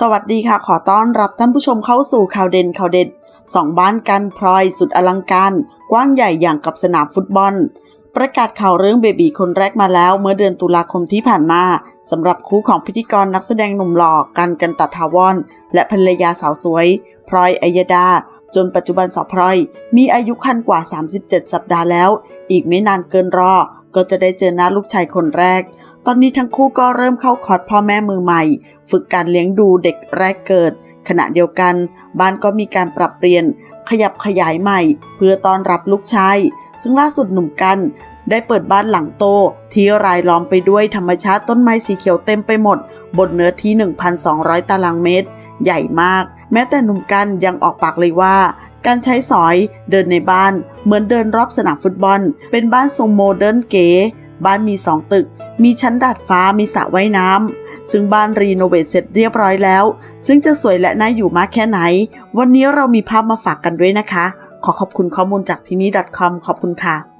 สวัสดีค่ะ ขอต้อนรับท่านผู้ชมเข้าสู่ข่าวเด่นข่าวเด็ดสองบ้านกันพลอยสุดอลังการ กว้างใหญ่อย่างกับสนามฟุตบอล ประกาศข่าวเรื่องเบบีคนแรกมาแล้วเมื่อเดือนตุลาคมที่ผ่านมาสำหรับคู่ของพิธีกรนักแสดงหนุ่มหล่อกันกันตัดทาวอน และภรรยาสาวสวย พลอยอัยดา จนปัจจุบันสาวพลอย มีอายุคันกว่า 37 สัปดาห์แล้ว อีกไม่นานเกินรอ ก็จะได้เจอหน้าลูกชายคนแรก ตอนนี้ทั้งคู่ก็เริ่มเข้าคอร์สพ่อแม่มือใหม่ ฝึกการเลี้ยงดูเด็กแรกเกิด ขณะเดียวกัน บ้านก็มีการปรับเปลี่ยน ขยับขยายใหม่ เพื่อต้อนรับลูกชาย ซึ่งล่าสุดหนุ่มกันได้เปิดบ้านหลังโต ที่รายล้อมไปด้วยธรรมชาติต้นไม้สีเขียวเต็มไปหมด บนเนื้อที่ 1,200 ตารางเมตร ใหญ่มาก แม้แต่หนุ่มกันยังออกปากเลยว่า การใช้สอยเดินในบ้าน เหมือนเดินรอบสนามฟุตบอล เป็นบ้านทรงโมเดิร์นเก๋บ้านมีสองตึก มีชั้นดาดฟ้ามีสระว่ายน้ำซึ่งบ้านรีโนเวทเสร็จเรียบร้อยแล้ว ซึ่งจะสวยและน่าอยู่มากแค่ไหน วันนี้เรามีภาพมาฝากกันด้วยนะคะ ขอขอบคุณข้อมูลจากที่นี่ .com ขอบคุณค่ะ